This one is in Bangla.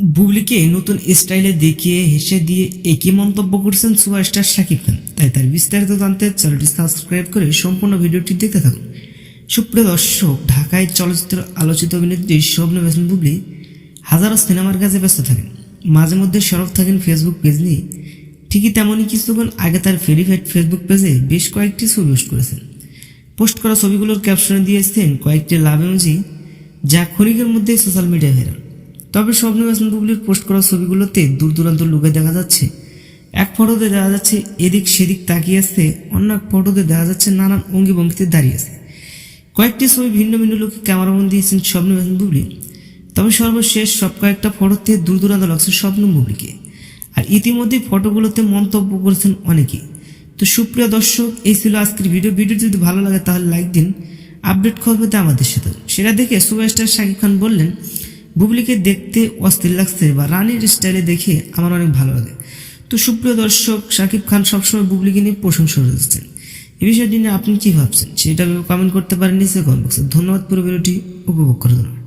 বুবলিকে নতুন স্টাইলে দেখিয়ে হেসে দিয়ে একই মন্তব্য করছেন সুপারস্টার শাকিব খান। তাই তার বিস্তারিত জানতে চ্যানেলটি সাবস্ক্রাইব করে সম্পূর্ণ ভিডিওটি দেখতে থাকুন। সুপ্রিয় দর্শক, ঢাকায় চলচ্চিত্র আলোচিত অভিনেত্রী স্বপ্ন বেসন বুবলি হাজারো সিনেমার কাজে ব্যস্ত থাকেন। মাঝে মধ্যে সরব থাকেন ফেসবুক পেজ নিয়ে। ঠিকই তেমনই কিছুক্ষণ আগে তার ভেরিফাইড ফেসবুক পেজে বেশ কয়েকটি ছবি পোস্ট করেছেন। পোস্ট করা ছবিগুলোর ক্যাপশনে দিয়েছেন কয়েকটি লাভ এমজি যা ক্ষণিকের মধ্যেই সোশ্যাল মিডিয়ায় ভাইরাল। তবে স্বপ্ন হাসান বুবলির পোস্ট করা ছবিগুলোতে দূর দূরান্ত লুকে দেখা যাচ্ছে। এক ফটোতে দেখা যাচ্ছে এদিক সেদিক তাকিয়ে আছে অন্য এক ফটোতে দেখা যাচ্ছে নানান অঙ্গি ভঙ্গিতে দাঁড়িয়ে আছে। কয়েকটি ছবি ভিন্ন ভিন্ন লোকে ক্যামেরাবন্দি দিয়েছেন স্বপ্ন হাসান বুবলি তবে সর্বশেষ সব কয়েকটা ফটোতে দূর দূরান্ত লাগছে স্বপ্ন বুবলিকে আর ইতিমধ্যে ফটোগুলোতে মন্তব্য করেছেন অনেকেই তো সুপ্রিয় দর্শক, এই ছিল আজকের ভিডিও। ভিডিও যদি ভালো লাগে তাহলে লাইক দিন। আপডেট খবর পেতে আমাদের সাথে। সেটা দেখে সুপারস্টার শাকিব খান বললেন বুবলিকে দেখতে অস্থির লাগছে বা রানীর স্টাইলে দেখে আমার অনেক ভালো লাগে। তো সুপ্রিয় দর্শক, শাকিব খান সবসময় বুবলিকে নিয়ে প্রশংসা করেছেন এ বিষয়টি নিয়ে আপনি কী ভাবছেন? সেটা কমেন্ট করতে পারেন নিচে কমেন্ট বক্সে ধন্যবাদ পুরো ভিডিওটি, উপভোগ করার ধন্যবাদ।